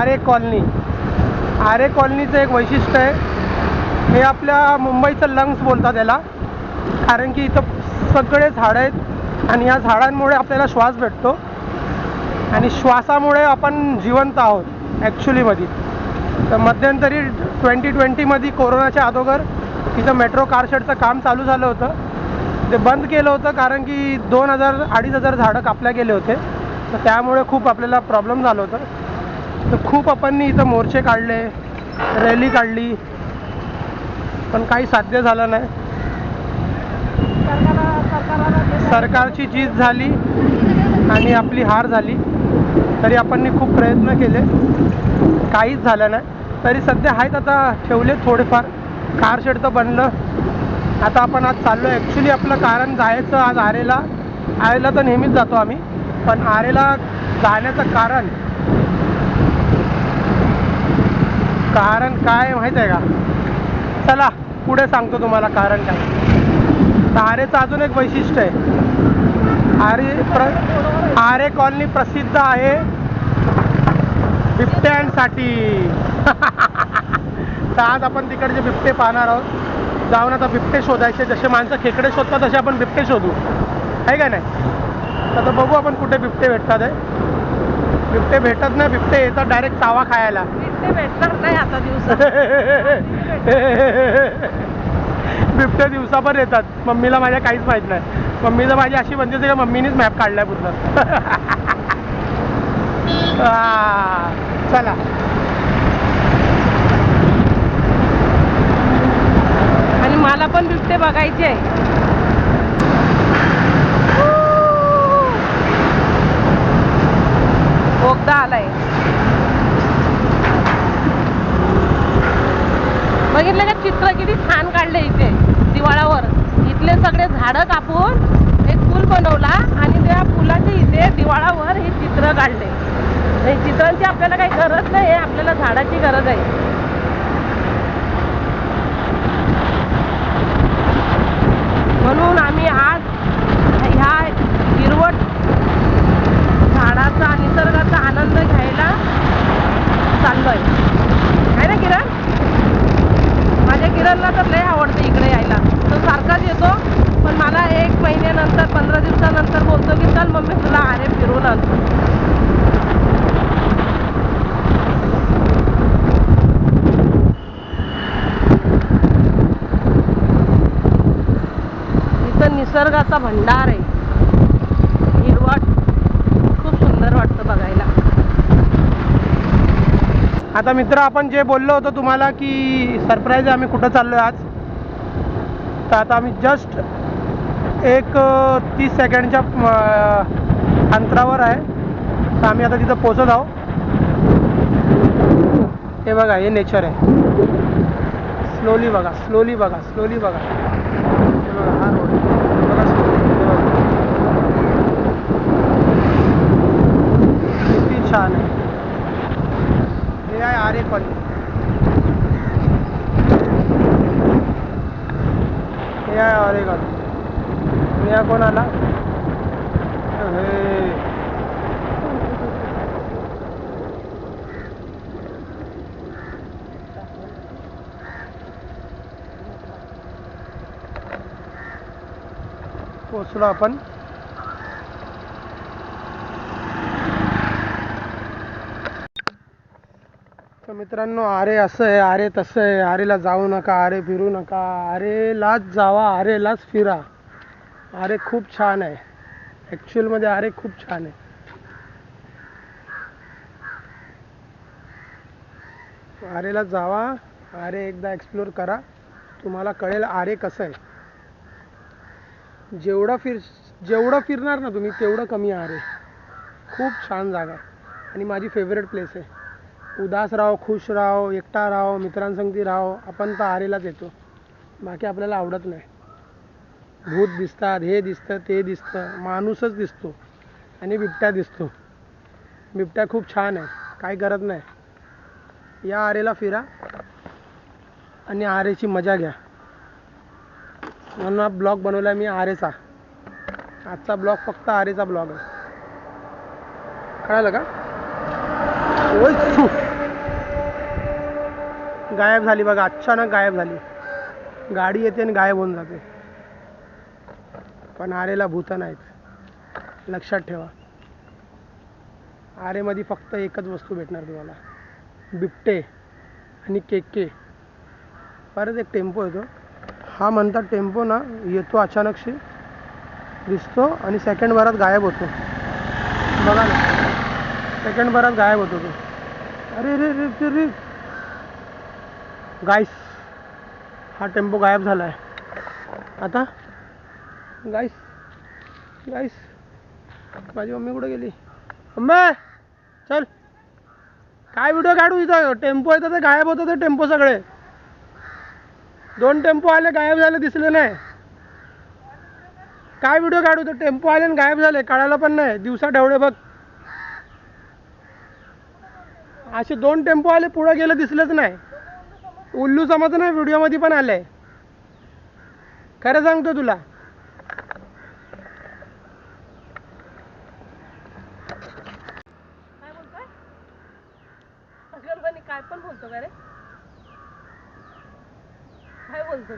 आरे colony. आरे कॉलनीचं एक वैशिष्ट्य आहे. हे आपल्या मुंबईचं लंग्स बोलतात त्याला कारण की इथं सगळे झाडं आहेत आणि या झाडांमुळे आपल्याला श्वास भेटतो. आणि श्वासामुळे आपण जिवंत आहोत ॲक्च्युलीमध्ये तर मध्यंतरी ट्वेंटी ट्वेंटीमध्ये कोरोनाच्या अगोदर इथं मेट्रो कारशेडचं काम चालू झालं होतं. ते बंद केलं होतं कारण की दोन हजार अडीच हजार झाडं कापल्या गेले होते. तर त्यामुळे खूप आपल्याला प्रॉब्लेम झालं होतं. तर खूप आपण इथं मोर्चे काढले रॅली काढली पण काही साध्य झालं नाही. सरकारची जीत झाली आणि आपली हार झाली. तरी आपण खूप प्रयत्न केले. काहीच झालं नाही. तरी सध्या आहेत आता ठेवले थोडेफार. कार शेड तर बनलं. आता आपण आज चाललो ॲक्च्युली आपलं कारण जायचं आज आरेला. आरेला तर नेहमीच जातो आम्ही. पण आरेला जाण्याचं कारण कारण काय माहीत आहे का? चला पुढे सांगतो तुम्हाला कारण काय. तर आरेचं अजून एक वैशिष्ट्य आहे. आरे प्र आरे कॉलनी प्रसिद्ध आहे बिबट्यांसाठी तर आज आपण तिकडचे बिबटे पाहणार आहोत. जाऊन आता बिबटे शोधायचे. जसे माणसं खेकडे शोधतात तसे आपण बिबटे शोधू. आहे का नाही? तर आता बघू आपण कुठे बिबटे भेटतात आहे. बिबटे भेटत नाही बिबटे येतात डायरेक्ट चावा खायला. ते भेटणार नाही आता दिवसात. बिबटे दिवसा पण येतात. मम्मीला माझ्या काहीच माहीत नाही. मम्मी तर माझी अशी म्हणते का मम्मीनेच मॅप काढलाय पूर्ण. चला. आणि मला पण बिबटे बघायचे आहे. बोगदा आलाय बघितलं का चित्र किती छान काढले इथे दिवाळावर इथले सगळे झाडं कापून एक पूल बनवला आणि त्या पुलाच्या इथे दिवाळावर हे चित्र काढले. हे चित्रांची आपल्याला काही गरज नाही आहे आपल्याला झाडाची गरज आहे. म्हणून आम्ही आज ह्या हिरवट झाडाचा निसर्गाचा आनंद घ्यायला चाललोय आहे ना किरण माझ्या किरणला तर लय आवडतं इकडे यायला तो सारखाच येतो पण मला एक महिन्यानंतर पंधरा दिवसानंतर बोलतो की चल मम्मी तुला आरे फिरवून आणतो इथं थंडार आहे. हिरवट. खूप सुंदर वाटतं बघायला. आता मित्र आपण जे बोललो होतो तुम्हाला की सरप्राईज आम्ही कुठं चाललो आहे आज? तर आता आम्ही जस्ट एक तीस सेकंडच्या अंतरावर आहे. तर आम्ही आता तिथं पोचत आहोत. हे बघा हे नेचर आहे. स्लोली बघा स्लोली बघा स्लोली बघा हे बघा हा रोड बघा slowly, हे बघा. किती छान आहे हे आहे आरे कॉलनी हे आहे आरे कॉलनी आणि हा कोण आला? हे. पोचलो आपण तर मित्रांनो आरे असं आहे आरे तसं आहे आरेला जाऊ नका आरे फिरू नका आरेलाच जावा आरेलाच फिरा. आरे खूप छान आहे. ॲक्च्युअलमध्ये आरे खूप छान आहे. आरेला जावा आरे एकदा एक्सप्लोर करा. तुम्हाला कळेल आरे कसं आहे. जेवढं फिर जेवढं फिरणार ना तुम्ही तेवढं कमी आरे. खूप छान जागा आहे. आणि माझी फेवरेट प्लेस आहे. उदास राहो खुश राहो एकटा राहो मित्रांसंगती राहो आपण तर आरेलाच येतो. बाकी आपल्याला आवडत नाही. भूत दिसतात हे दिसतं ते दिसतं माणूसच दिसतो आणि बिबट्या दिसतो. बिबट्या खूप छान आहे काही करत नाही. या आरेला फिरा आणि आरेची मजा घ्या. म्हणून हा ब्लॉग बनवला मी आरेचा. आजचा ब्लॉग फक्त आरेचा ब्लॉग आहे. कळालं का? ओय, गायब झाली बघा अचानक गायब झाली. गाडी येते आणि गायब होऊन जाते. पण आरेला भूत नाहीत. लक्षात ठेवा. आरेमध्ये फक्त एकच वस्तू भेटणार तुम्हाला. बिबटे आणि केके. परत एक टेम्पो येतो. हा म्हणतात टेम्पो ना येतो अचानकशी दिसतो आणि सेकंड भरात गायब होतो. बघा ना. सेकंड भरात गायब होतो तो. अरे रे रे रे रे गाईस हा टेम्पो गायब झाला आहे आता? गाईस गाईस माझी मम्मी कुठे गेली? मम्मी चल. काय व्हिडिओ काढू इथं? टेम्पो येतं ते गायब होतं ते टेम्पो सगळे. दोन टेम्पो आले गायब झाले दिसले नाही. काय व्हिडिओ काढू तर टेम्पो आले आणि गायब झाले काढायला पण नाही. दिवसा ढवळे बघ. असे दोन टेम्पो आले पुढे गेलं दिसलंच नाही. उल्लू समज नाही व्हिडिओमध्ये पण आलंय. खरं सांगतो तुला. काय पण बोलतो का रे? काय बोलतो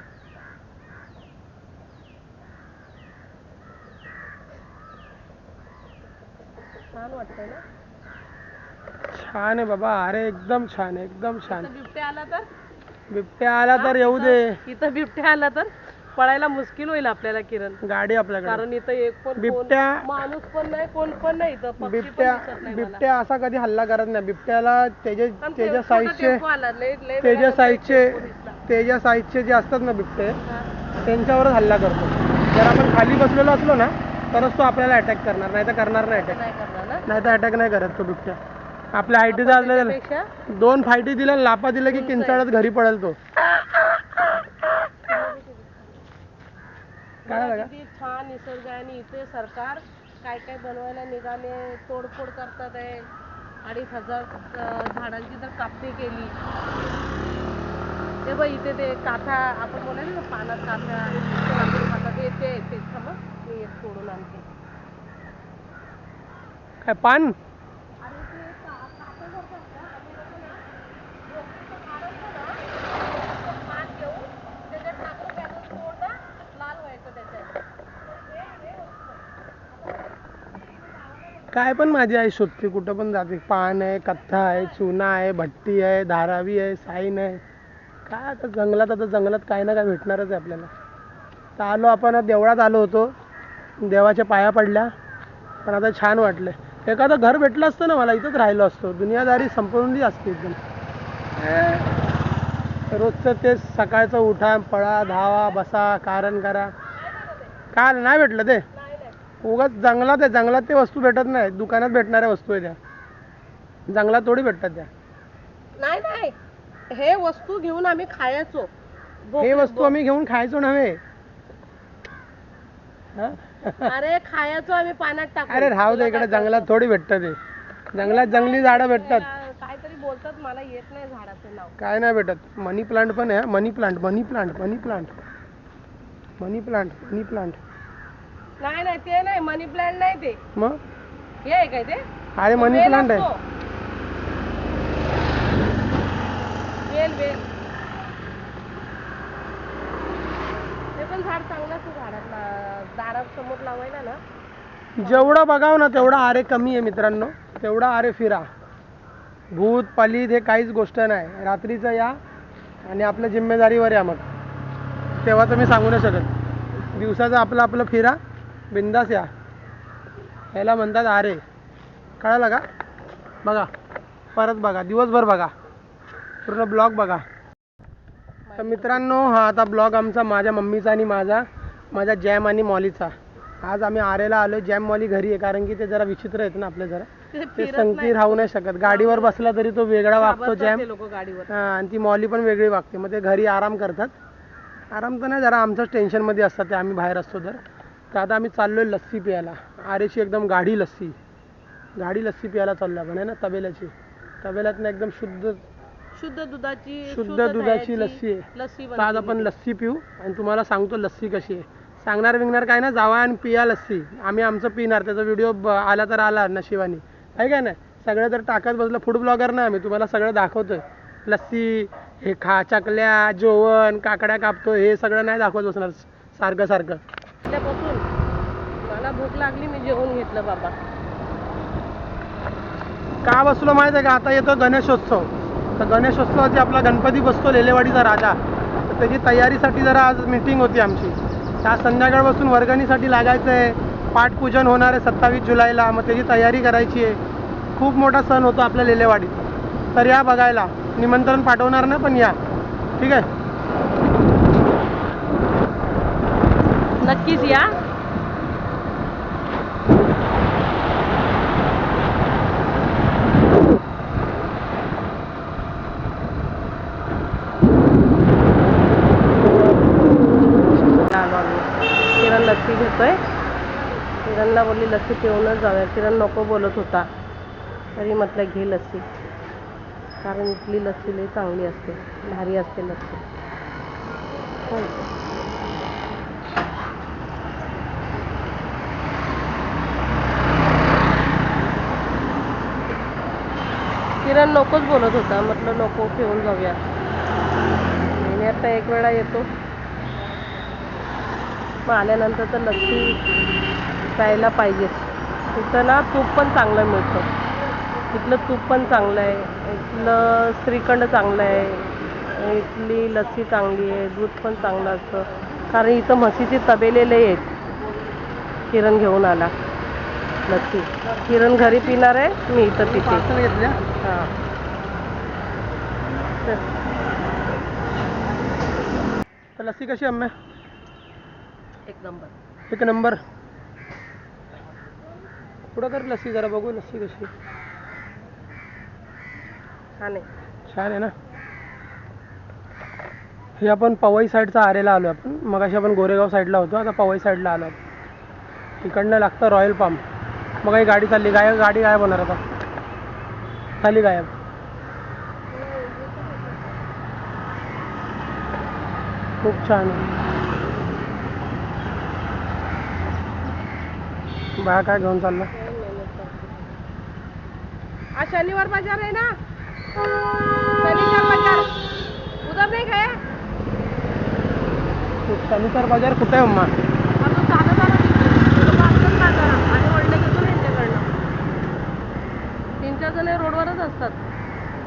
छान वाटतंय ना? छान आहे बाबा. अरे एकदम छान आहे एकदम छान. बिबट्या आला तर? बिबट्या आला तर येऊ दे. इथं बिबट्या आला तर पळायला मुश्किल होईल आपल्याला किरण. गाडी आपल्याकडे. कारण इथं एक पण कोण- बिबट्या- माणूस पण नाही कोण पण नाही इथं. पक्षी पण बिबट्या दिसत नाही मला. बिबट्या असा कधी हल्ला करत नाही. बिबट्याला त्याच्या पण ते त्याच्या छोटा साईजचे टेम्पो आला, लय- लय त्याच्या वेळा साईजचे टेम्पो दिसला. त्याच्या साईजचे जे असतात ना बिबटे हा. त्यांच्यावरच हल्ला करतो. जर आपण खाली बसलेलो असलो ना तरच तो आपल्याला अटॅक करणार. नाही तर करणार नाही अटॅक नाही करणार ना. नाही तर अटॅक नाही करत तो बिबट्या. आपल्या हायटीचा असला त्याच्यापेक्षा दोन फायटी दिल्या लापा दिलं की. किंचाळत घरी पडेल तो. काय छान निसर्ग आहे आणि इथे सरकार काय काय बनवायला निघाले तोडफोड करतात आहे. अडीच हजार झाडांची तर कापणी केली. ते बघ इथे ते काथा आपण बोलायला ना पानात काथा ते लाकूड खातात. ते ते ते थांबा मी एक तोडून आणते. काय पान अरे ते का- काथा करतात ना, आम्ही लोकं ना, लोखंडचं झाड असतं ना, त्याचं पान घेऊन त्याच्यात टाकून त्यातून तोडलं, लाल व्हायचं त्याच्यात. तर हे- हे वस्तू. काय पण माझी आई शोधते कुठं पण जाते. पान आहे कथ्था आहे चुना आहे भट्टी आहे धारावी आहे साईन आहे. काय आता जंगलात आता जंगलात काय ना काय भेटणारच आहे आपल्याला. तर आलो आपण देवळात आलो होतो. देवाच्या पाया पडल्या. पण आता छान वाटलं एखादं घर भेटलं असतं ना मला इथंच राहिलो असतो. दुनियादारी संपवली असते एकदम. रोजचं तेच सकाळचं उठा पळा धावा बसा कारण करा. काय नाही भेटलं ते. उगाच जंगलात आहे जंगलात ते वस्तू भेटत नाही. दुकानात भेटणाऱ्या वस्तू आहे त्या. जंगलात थोडी भेटतात त्या. नाही नाही. हे वस्तू घेऊन आम्ही खायचो. हे वस्तू आम्ही घेऊन खायचो नव्हे. हा? अरे खायचो आम्ही पाण्यात टाकून. अरे राहू दे इकडे जंगलात? थोडी भेटतं ते. जंगलात जंगली झाडं भेटतात. काहीतरी बोलतात मला येत नाही झाडाचं नाव. काय नाही भेटत. मनी प्लांट पण आहे money plant money plant money plant. Money plant money plant. नाही नाही ते नाही मनी प्लांट नाही ते. मग? हे आहे काय ते? अरे मनी वेल प्लांट आहे असतो. वेल वेल. ते पण झाड चांगलं असतं झाडात ला- दारात समोर लावायला ना. जेवढं बघावं ना तेवढं आरे कमी आहे मित्रांनो. तेवढा आरे फिरा. भूत पलीत हे काहीच गोष्ट नाही. रात्रीचं या आणि आपल्या जिम्मेदारीवर या मग. तेव्हा तर मी सांगू नाही शकत. दिवसाचं आपलं आपलं फिरा. बिंदास या. ह्याला म्हणतात आरे कळालं का? बघा परत बघा दिवसभर बघा पूर्ण ब्लॉग बघा. तर मित्रांनो हा आता ब्लॉग आमचा माझ्या मम्मीचा आणि माझा माझ्या जॅम आणि मॉलीचा. आज आम्ही आरेला आलो जॅम मॉली घरी आहे कारण की ते जरा विचित्र आहेत ना आपल्या जरा. ते संगती. राहू नाही शकत. गाडीवर बसला तरी तो वेगळा वागतो जॅम. हा, आणि ती मॉली पण वेगळी वागते. मग ते घरी आराम करतात. आराम तर नाही जरा आमचंच टेन्शनमध्ये असतात ते आम्ही बाहेर असतो तर. तर आता आम्ही चाललोय लस्सी प्यायला. आरेची एकदम गाढी लस्सी. गाढी लस्सी प्यायला चाललो आपण आहे ना तबेल्याची. तबेल्यातनं एकदम शुद्ध शुद्ध दुधाची शुद्ध दुधाची लस्सी आहे. लस्सी तर आज आपण लस्सी पिऊ आणि तुम्हाला सांगतो लस्सी कशी आहे. सांगणार विंगणार काय ना जावा आणि पिया लस्सी. आम्ही आमचं पिणार त्याचा व्हिडिओ आला तर आला नशिबाने. आहे काय नाही? सगळं तर टाकत बसलं फूड ब्लॉगर नाही आम्ही तुम्हाला सगळं दाखवतोय. लस्सी हे खा चकल्या जेवण काकड्या कापतो हे सगळं नाही दाखवत बसणार सारखं सारखं. भूक लागली मी जेवून घेतलं बाबा. का बसलो माहिती आहे का? आता येतो गणेशोत्सव. तर गणेशोत्सवाची आपला गणपती बसतो लेलेवाडीचा राजा तर त्याची तयारीसाठी जरा आज मीटिंग होती आमची. आज संध्याकाळपासून वर्गणीसाठी लागायचं आहे पाठपूजन होणार आहे सत्तावीस जुलैला मग त्याची तयारी करायची आहे. खूप मोठा सण होतो आपल्या लेलेवाडीत. तर या बघायला. निमंत्रण पाठवणार ना पण या. ठीक आहे? नक्कीच या आलो आम्ही. लस्सी लस्सी आहे किरणला बोलली लस्सी पिऊनच जाऊया. किरण नको बोलत होता. तरी म्हटलं घे लस्सी. कारण इथली लस्सी लई चांगली असते. भारी असते लस्सी. किरण नकोच बोलत होता. म्हटलं नको घेऊन जाऊया. मी आता एक वेळा येतो. मग आल्यानंतर तर लस्सी प्यायला पाहिजेच तिथं ना तूप पण चांगलं मिळतं. इथलं तूप पण चांगलं आहे. इथलं श्रीखंड चांगलं आहे. इथली लस्सी चांगली आहे. दूध पण चांगलं असतं. कारण इथं म्हशीचे तबेलेले आहेत. किरण घेऊन आला. लस्सी. किरण घरी पिणार आहे. मी इथं पिते. हां. तर लस्सी कशी अम्मे? एक नंबर. एक नंबर. पुढं कर लस्सी जरा बघू लस्सी कशी. छान आहे. छान आहे ना? हे आपण पवई साईडचा आरेला आलो आपण. मग आपण गोरेगाव साईडला होतो आता पवई साईडला आलो इकडनं लागतं रॉयल पाम. मग ही गाडी चालली गाय गाडी गायब होणार आता. झाली गायब. खूप छान आहे. बा काय घेऊन चालला? आज शनिवार बाजार आहे ना? शनिवार बाजार. उधर नाही काय शनिवार बाजार कुठे आहे अम्मा? साधं. बाजार आणि वडले घेतो यांच्याकडनं. तीन चार जण रोडवरच असतात.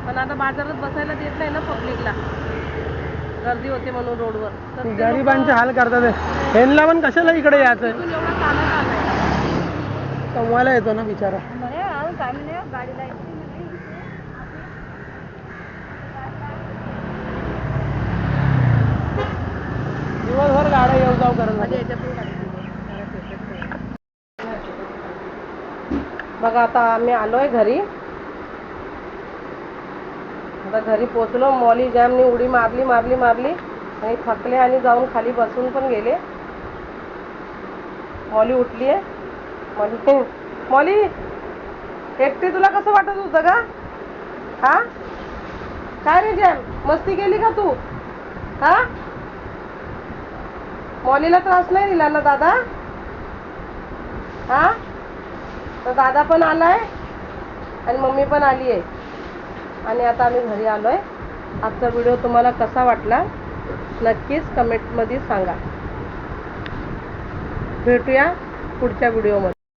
पण आता बाजारात बसायला देत नाही ना पब्लिकला गर्दी होते म्हणून रोडवर. तर ते गरिबांचे हाल करतात. हे. ह्यांना पण कशाला इकडे यायचं एवढा कमवायला येतो ना बिचारा. दिवसभर गाड्या येऊ जाऊ करत. बघा आता आम्ही आलोय घरी. आता घरी पोचलो मॉली जॅमनी उडी मारली मारली मारली. आणि थकले आणि जाऊन खाली बसून पण गेले. मॉली उठली आहे मॉली मॉली एकटी तुला कसं वाटत होतं का हा? काय रे जॅम? मस्ती केली का तू? हा? मॉलीला त्रास नाही दिला ना दादा? हा? तर दादा पण आलाय आणि मम्मी पण आली आहे आणि आता आम्ही घरी आलोय. आजचा व्हिडिओ तुम्हाला कसा वाटला? नक्कीच कमेंटमध्ये सांगा. भेटूया पुढच्या व्हिडिओमध्ये